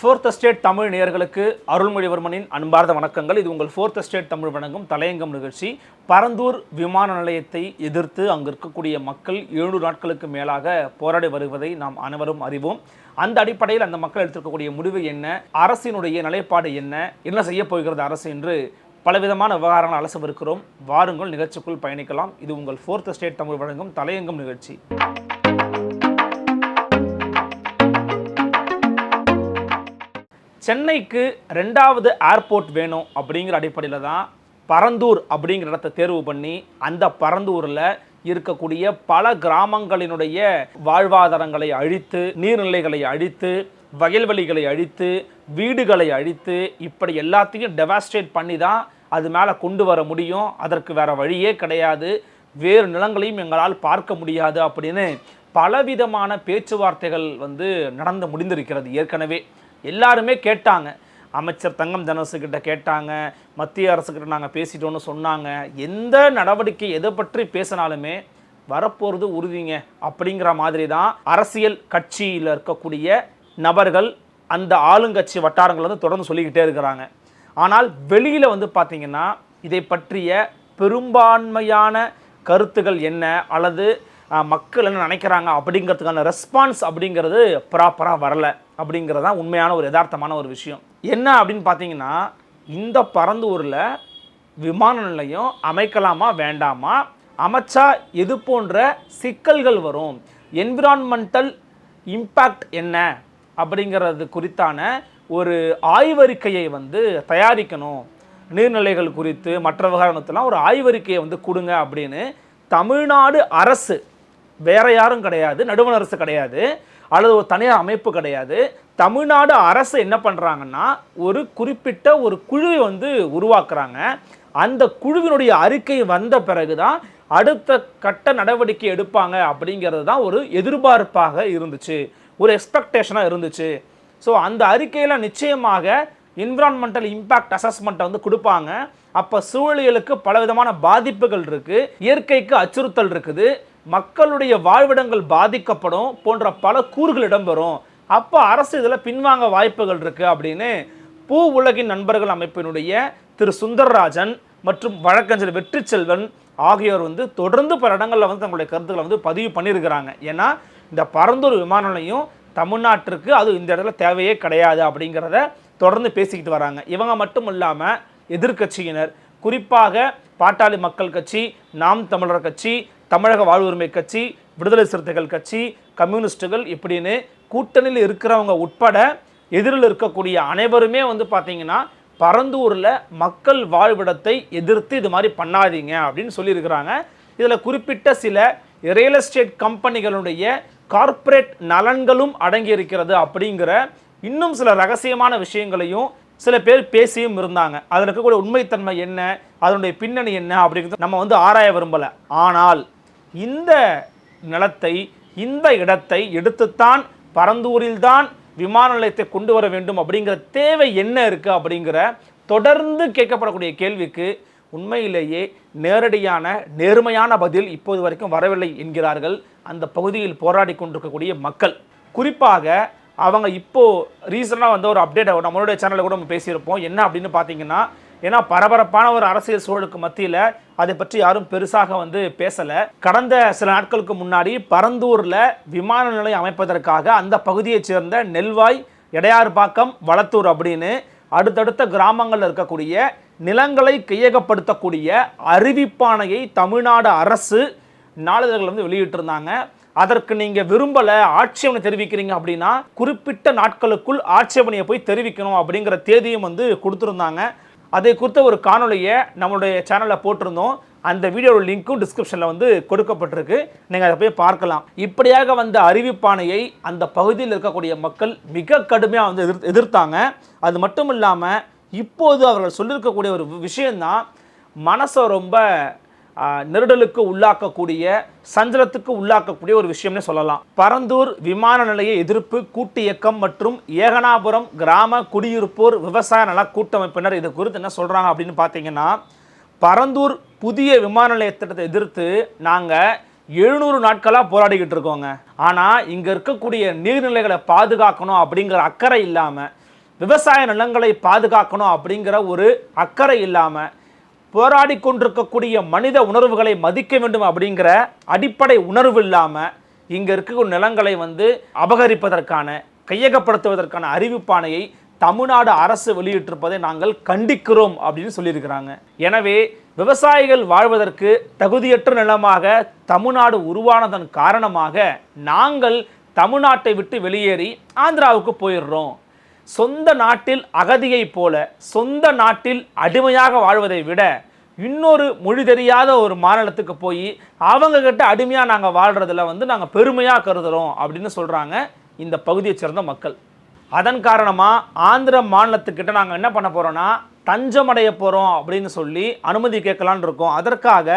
Fourth state Tamil நேயர்களுக்கு அருள்மொழிவர்மனின் அன்பார்ந்த வணக்கங்கள். இது உங்கள் ஃபோர்த் ஸ்டேட் தமிழ் வணங்கும் தலையங்கம் நிகழ்ச்சி. பரந்தூர் விமான நிலையத்தை எதிர்த்து அங்கு இருக்கக்கூடிய மக்கள் ஏழு நாட்களுக்கு மேலாக போராடி வருவதை நாம் அனைவரும் அறிவோம். அந்த அடிப்படையில் அந்த மக்கள் எடுத்திருக்கக்கூடிய முடிவு என்ன? அரசினுடைய நிலைப்பாடு என்ன? என்ன செய்ய போகிறது அரசு என்று பலவிதமான விவகாரங்கள் அலசவிருக்கிறோம் வாருங்கள் நிகழ்ச்சிக்குள் பயணிக்கலாம். இது உங்கள் ஃபோர்த் ஸ்டேட் தமிழ் வழங்கும் தலையங்கம் நிகழ்ச்சி. சென்னைக்கு ரெண்டாவது ஏர்போர்ட் வேணும் அப்படிங்கிற அடிப்படையில் தான் பரந்தூர் அப்படிங்கிற இடத்த தேர்வு பண்ணி அந்த பரந்தூரில் இருக்கக்கூடிய பல கிராமங்களினுடைய வாழ்வாதாரங்களை அழித்து நீர்நிலைகளை அழித்து வயல்வெளிகளை அழித்து வீடுகளை அழித்து இப்படி எல்லாத்தையும் டெவாஸ்டேட் பண்ணி தான் அது மேலே கொண்டு வர முடியும். அதற்கு வேறு வழியே கிடையாது. வேறு நிலங்களையும் எங்களால் பார்க்க முடியாது அப்படின்னு பலவிதமான பேச்சுவார்த்தைகள் வந்து நடந்து முடிந்திருக்கிறது ஏற்கனவே. எல்லாருமே கேட்டாங்க. அமைச்சர் தங்கம் தனசுக்கிட்ட கேட்டாங்க. மத்திய அரசுக்கிட்ட நாங்கள் பேசிட்டோன்னு சொன்னாங்க. எந்த நடவடிக்கை எதை பற்றி பேசினாலுமே வரப்போகிறது உறுதிங்க அப்படிங்கிற மாதிரி தான் அரசியல் கட்சியில் இருக்கக்கூடிய நபர்கள் அந்த ஆளுங்கட்சி வட்டாரங்கள் வந்து தொடர்ந்து சொல்லிக்கிட்டே இருக்கிறாங்க. ஆனால் வெளியில் வந்து பார்த்திங்கன்னா இதை பற்றிய பெரும்பான்மையான கருத்துகள் என்ன? அல்லது மக்கள் என்ன நினைக்கிறாங்க அப்படிங்கிறதுக்கான ரெஸ்பான்ஸ் அப்படிங்கிறது ப்ராப்பராக வரல. அப்படிங்கிறது தான் உண்மையான ஒரு யதார்த்தமான ஒரு விஷயம். என்ன அப்படின்னு பார்த்தீங்கன்னா இந்த பரந்தூரில் விமான நிலையம் அமைக்கலாமா வேண்டாமா? அமைச்சா எது போன்ற சிக்கல்கள் வரும். என்விரான்மெண்டல் இம்பேக்ட் என்ன? அப்படிங்கிறது குறித்தான ஒரு ஆய்வறிக்கையை வந்து தயாரிக்கணும். நீர்நிலைகள் குறித்து மற்ற விவகாரத்தெல்லாம் ஒரு ஆய்வறிக்கையை வந்து கொடுங்க அப்படின்னு தமிழ்நாடு அரசு வேற யாரும் கிடையாது நடுவண் அரசு கிடையாது அல்லது ஒரு தனியார் அமைப்பு கிடையாது. தமிழ்நாடு அரசு என்ன பண்ணுறாங்கன்னா ஒரு குறிப்பிட்ட ஒரு குழுவை வந்து உருவாக்குறாங்க. அந்த குழுவினுடைய அறிக்கை வந்த பிறகு தான் அடுத்த கட்ட நடவடிக்கை எடுப்பாங்க அப்படிங்கிறது தான் ஒரு எதிர்பார்ப்பாக இருந்துச்சு. ஒரு எக்ஸ்பெக்டேஷனாக இருந்துச்சு. ஸோ அந்த அறிக்கையில் நிச்சயமாக என்விரான்மெண்டல் இம்பேக்ட் அசஸ்மெண்ட்டை வந்து கொடுப்பாங்க. அப்போ சூழலியலுக்கு பலவிதமான பாதிப்புகள் இருக்குது இயற்கைக்கு அச்சுறுத்தல் இருக்குது. மக்களுடைய வாழ்விடங்கள் பாதிக்கப்படும் போன்ற பல கூறுகள் இடம்பெறும் அப்போ அரசு இதில் பின்வாங்க வாய்ப்புகள் இருக்குது அப்படின்னு பூ உலகின் நண்பர்கள் அமைப்பினுடைய திரு சுந்தரராஜன் மற்றும் வழக்கறிஞர் வெற்றி செல்வன் ஆகியோர் வந்து தொடர்ந்து பல இடங்களில் வந்து தங்களுடைய கருத்துக்களை வந்து பதிவு பண்ணியிருக்கிறாங்க ஏன்னா இந்த பரந்தூர் விமான நிலையம் தமிழ்நாட்டிற்கு அது இந்த இடத்துல தேவையே கிடையாது அப்படிங்கிறத தொடர்ந்து பேசிக்கிட்டு வராங்க. இவங்க மட்டும் இல்லாமல் எதிர்க்கட்சியினர் குறிப்பாக பாட்டாளி மக்கள் கட்சி நாம் தமிழர் கட்சி தமிழக வாழ்வுரிமை கட்சி விடுதலை சிறுத்தைகள் கட்சி கம்யூனிஸ்ட்டுகள் இப்படின்னு கூட்டணியில் இருக்கிறவங்க உட்பட எதிரில் இருக்கக்கூடிய அனைவருமே வந்து பார்த்தீங்கன்னா பரந்தூரில் மக்கள் வாழ்விடத்தை எதிர்த்து இது மாதிரி பண்ணாதீங்க அப்படின்னு சொல்லியிருக்கிறாங்க. இதில் குறிப்பிட்ட சில ரியல் எஸ்டேட் கம்பெனிகளுடைய கார்ப்பரேட் நலன்களும் அடங்கியிருக்கிறது அப்படிங்கிற இன்னும் சில ரகசியமான விஷயங்களையும் சில பேர் பேசியும் இருந்தாங்க. அதில் இருக்கக்கூடிய உண்மைத்தன்மை என்ன? அதனுடைய பின்னணி என்ன? அப்படிங்கிறது நம்ம வந்து ஆராய விரும்பலை. ஆனால் இந்த நிலத்தை இந்த இடத்தை எடுத்துத்தான் பரந்தூரில்தான் விமான நிலையத்தை கொண்டு வர வேண்டும் அப்படிங்கிற தேவை என்ன இருக்குது அப்படிங்கிற தொடர்ந்து கேட்கப்படக்கூடிய கேள்விக்கு உண்மையிலேயே நேரடியான நேர்மையான பதில் இப்போது வரைக்கும் வரவில்லை என்கிறார்கள் அந்த பகுதியில் போராடி கொண்டிருக்கக்கூடிய மக்கள். குறிப்பாக அவங்க இப்போது ரீசனாக வந்து ஒரு அப்டேட் நம்மளுடைய சேனலில் கூட நம்ம பேசியிருப்போம். என்ன அப்படின்னு பார்த்தீங்கன்னா ஏன்னா பரபரப்பான ஒரு அரசியல் சூழலுக்கு மத்தியில் அதை பற்றி யாரும் பெருசாக வந்து பேசலை. கடந்த சில நாட்களுக்கு முன்னாடி பரந்தூரில் விமான நிலையம் அமைப்பதற்காக அந்த பகுதியைச் சேர்ந்த நெல்வாய் எடையார்பாக்கம் வளத்தூர் அப்படின்னு அடுத்தடுத்த கிராமங்களில் இருக்கக்கூடிய நிலங்களை கையகப்படுத்தக்கூடிய அறிவிப்பானையை தமிழ்நாடு அரசு நாளிதழ்கள் வந்து வெளியிட்டிருந்தாங்க. அதற்கு நீங்கள் விரும்பல ஆட்சேபனை தெரிவிக்கிறீங்க அப்படின்னா குறிப்பிட்ட நாட்களுக்குள் ஆட்சேபனையை போய் தெரிவிக்கணும் அப்படிங்கிற தேதியும் வந்து கொடுத்துருந்தாங்க. அதை குறித்த ஒரு காணொளியை நம்மளுடைய சேனலில் போட்டிருந்தோம். அந்த வீடியோட லிங்க்கும் டிஸ்கிரிப்ஷனில் வந்து கொடுக்கப்பட்டிருக்கு. நீங்கள் அதை போய் பார்க்கலாம். இப்படியாக வந்த அறிவிப்பானையை அந்த பகுதியில் இருக்கக்கூடிய மக்கள் மிக கடுமையாக வந்து எதிர் எதிர்த்தாங்க. அது மட்டும் இல்லாமல் இப்போது அவர்கள் சொல்லியிருக்கக்கூடிய ஒரு விஷயந்தான் மனசை ரொம்ப நெருடலுக்கு உள்ளாக்கக்கூடிய சஞ்சலத்துக்கு உள்ளாக்கக்கூடிய ஒரு விஷயம்னே சொல்லலாம். பரந்தூர் விமான நிலைய எதிர்ப்பு கூட்டு இயக்கம் மற்றும் ஏகனாபுரம் கிராம குடியிருப்போர் விவசாய நல கூட்டமைப்பினர் இது குறித்து என்ன சொல்கிறாங்க அப்படின்னு பார்த்தீங்கன்னா பரந்தூர் புதிய விமான நிலைய திட்டத்தை எதிர்த்து நாங்கள் எழுநூறு நாட்களாக போராடிக்கிட்டு இருக்கோங்க. ஆனால் இங்கே இருக்கக்கூடிய நீர்நிலைகளை பாதுகாக்கணும் அப்படிங்கிற அக்கறை இல்லாமல் விவசாய நிலங்களை பாதுகாக்கணும் அப்படிங்கிற ஒரு அக்கறை இல்லாமல் போராடி கொண்டிருக்கக்கூடிய மனித உணர்வுகளை மதிக்க வேண்டும் அப்படிங்கிற அடிப்படை உணர்வு இல்லாமல் இங்கே இருக்கக்கூடிய நிலங்களை வந்து அபகரிப்பதற்கான கையகப்படுத்துவதற்கான அறிவிப்பானையை தமிழ்நாடு அரசு வெளியிட்டிருப்பதை நாங்கள் கண்டிக்கிறோம் அப்படின்னு சொல்லியிருக்கிறாங்க. எனவே விவசாயிகள் வாழ்வதற்கு தகுதியற்ற நிலமாக தமிழ்நாடு உருவானதன் காரணமாக நாங்கள் தமிழ்நாட்டை விட்டு வெளியேறி ஆந்திராவுக்கு போயிடுறோம். சொந்த நாட்டில் அகதியைப் போல சொந்த நாட்டில் அடிமையாக வாழ்வதை விட இன்னொரு மொழி தெரியாத ஒரு மாநிலத்துக்கு போய் அவங்கக்கிட்ட அடிமையாக நாங்கள் வாழ்கிறதுல வந்து நாங்கள் பெருமையாக கருதுகிறோம் அப்படின்னு சொல்கிறாங்க இந்த பகுதியைச் சேர்ந்த மக்கள். அதன் காரணமாக ஆந்திர மாநிலத்துக்கிட்ட நாங்கள் என்ன பண்ண போகிறோன்னா தஞ்சமடைய போகிறோம் அப்படின்னு சொல்லி அனுமதி கேட்கலான்னு இருக்கோம். அதற்காக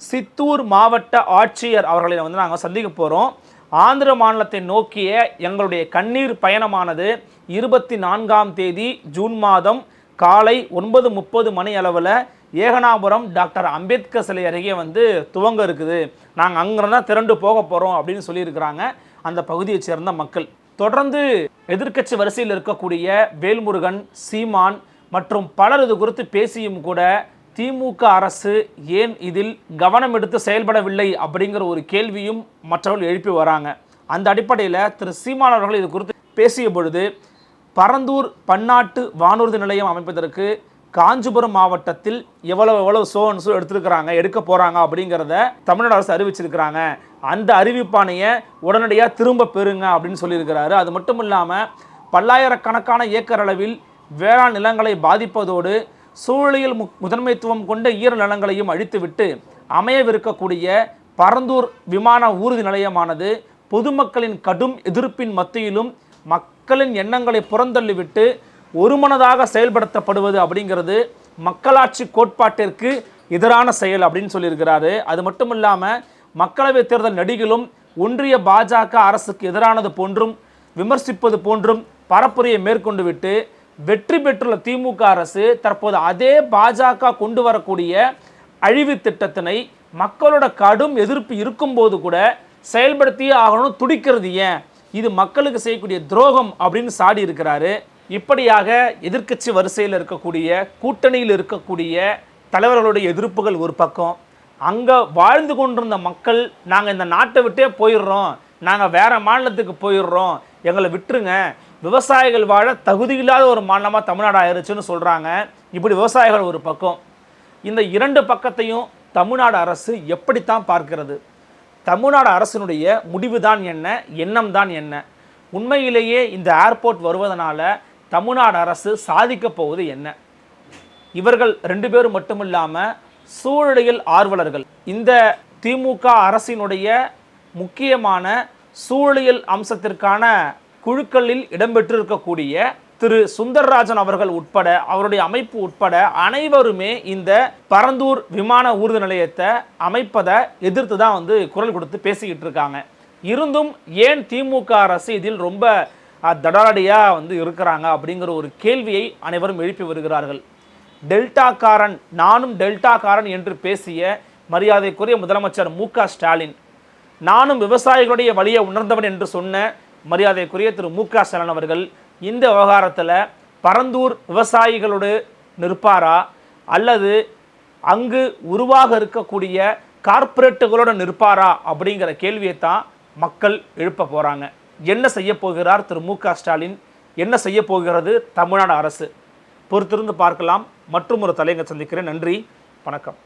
சித்தூர் மாவட்ட ஆட்சியர் அவர்களை வந்து நாங்கள் சந்திக்க போகிறோம் ஆந்திர மாநிலத்தை நோக்கிய எங்களுடைய கண்ணீர் பயணமானது இருபத்தி நான்காம் தேதி ஜூன் மாதம் காலை ஒன்பது முப்பது மணி அளவில் ஏகனாபுரம் டாக்டர் அம்பேத்கர் சிலை அருகே வந்து துவங்க இருக்குது. நாங்கள் அங்கே தான் திரண்டு போக போகிறோம் அப்படின்னு சொல்லியிருக்கிறாங்க அந்த பகுதியைச் சேர்ந்த மக்கள். தொடர்ந்து எதிர்க்கட்சி வரிசையில் இருக்கக்கூடிய வேல்முருகன் சீமான் மற்றும் பலர் இது குறித்து பேசியும் கூட திமுக அரசு ஏன் இதில் கவனம் எடுத்து செயல்படவில்லை அப்படிங்கிற ஒரு கேள்வியும் மற்றவர்கள் எழுப்பி வராங்க. அந்த அடிப்படையில் திரு சீமான் அவர்கள் இது குறித்து பேசிய பொழுது பரந்தூர் பன்னாட்டு வானூர்தி நிலையம் அமைப்பதற்கு காஞ்சிபுரம் மாவட்டத்தில் எவ்வளவு எவ்வளவு சோன்ஸோ எடுத்திருக்கிறாங்க எடுக்க போகிறாங்க அப்படிங்கிறத தமிழ்நாடு அரசு அறிவிச்சிருக்கிறாங்க. அந்த அறிவிப்பானையை உடனடியாக திரும்ப பெறுங்க அப்படின்னு சொல்லியிருக்கிறாரு. அது மட்டும் இல்லாமல் பல்லாயிரக்கணக்கான ஏக்கர் அளவில் வேளாண் நிலங்களை பாதிப்பதோடு சூழலியல் மு முதன்மைத்துவம் கொண்ட ஈர நிலங்களையும் அழித்துவிட்டு அமையவிருக்கக்கூடிய பரந்தூர் விமான ஊர்தி நிலையமானது பொதுமக்களின் கடும் எதிர்ப்பின் மத்தியிலும் மக் மக்களின் எண்ணங்களை புறந்தள்ளிவிட்டு ஒருமனதாக செயல்படுத்தப்படுவது அப்படிங்கிறது மக்களாட்சி கோட்பாட்டிற்கு எதிரான செயல் அப்படின்னு சொல்லியிருக்கிறாரு. அது மட்டும் இல்லாமல் மக்களவைத் தேர்தல் நடிகளும் ஒன்றிய பாஜக அரசுக்கு எதிரானது போன்றும் விமர்சிப்பது போன்றும் பரப்புரையை மேற்கொண்டு விட்டு வெற்றி பெற்றுள்ள திமுக அரசு தற்போது அதே பாஜக கொண்டு வரக்கூடிய அழிவு திட்டத்தினை மக்களோட கடும் எதிர்ப்பு இருக்கும்போது கூட செயல்படுத்தியே ஆகணும் துடிக்கிறது ஏன்? இது மக்களுக்கு செய்யக்கூடிய துரோகம் அப்படின்னு சாடி இருக்கிறாரு. இப்படியாக எதிர்க்கட்சி வரிசையில் இருக்கக்கூடிய கூட்டணியில் இருக்கக்கூடிய தலைவர்களுடைய எதிர்ப்புகள் ஒரு பக்கம். அங்கே வாழ்ந்து கொண்டிருந்த மக்கள் நாங்கள் இந்த நாட்டை விட்டே போயிடுறோம். நாங்கள் வேறு மாநிலத்துக்கு போயிடுறோம். எங்களை விட்டுருங்க. விவசாயிகள் வாழ தகுதியில்லாத ஒரு மாநிலமாக தமிழ்நாடு ஆயிடுச்சுன்னு சொல்கிறாங்க இப்படி விவசாயிகள் ஒரு பக்கம். இந்த இரண்டு பக்கத்தையும் தமிழ்நாடு அரசு எப்படித்தான் பார்க்கிறது? தமிழ்நாடு அரசினுடைய முடிவு தான் என்ன எண்ணம் தான் என்ன? உண்மையிலேயே இந்த ஏர்போர்ட் வருவதனால தமிழ்நாடு அரசு சாதிக்கப் போவது என்ன? இவர்கள் ரெண்டு பேரும் மட்டும் இல்லாமல் சூழலியல் ஆர்வலர்கள். இந்த திமுக அரசினுடைய முக்கியமான சூழலியல் அம்சத்திற்கான குழுக்களில் இடம்பெற்றிருக்கக்கூடிய திரு சுந்தர்ராஜன் அவர்கள் உட்பட அவருடைய அமைப்பு உட்பட அனைவருமே இந்த பரந்தூர் விமான ஊர்தி நிலையத்தை அமைப்பதை எதிர்த்து தான் வந்து குரல் கொடுத்து பேசிக்கிட்டு இருக்காங்க. இருந்தும் ஏன் திமுக அரசு இதில் ரொம்ப தடாலடியாக வந்து இருக்கிறாங்க அப்படிங்கிற ஒரு கேள்வியை அனைவரும் எழுப்பி வருகிறார்கள். டெல்டாக்காரன் நானும் டெல்டாக்காரன் என்று பேசிய மரியாதைக்குரிய முதலமைச்சர் மு க ஸ்டாலின் நானும் விவசாயிகளுடைய வழியை உணர்ந்தவன் என்று சொன்ன மரியாதைக்குரிய திரு மு க ஸ்டாலின் அவர்கள் இந்த விவகாரத்தில் பரந்தூர் விவசாயிகளோடு நிற்பாரா? அல்லது அங்கு உருவாக இருக்கக்கூடிய கார்ப்பரேட்டுகளோடு நிற்பாரா? அப்படிங்கிற கேள்வியை தான் மக்கள் எழுப்ப போகிறாங்க என்ன செய்ய போகிறார் திரு மு ஸ்டாலின்? என்ன செய்ய போகிறது தமிழ்நாடு அரசு? பொறுத்திருந்து பார்க்கலாம். மற்றும் ஒரு தலைங்க சந்திக்கிறேன். நன்றி. வணக்கம்.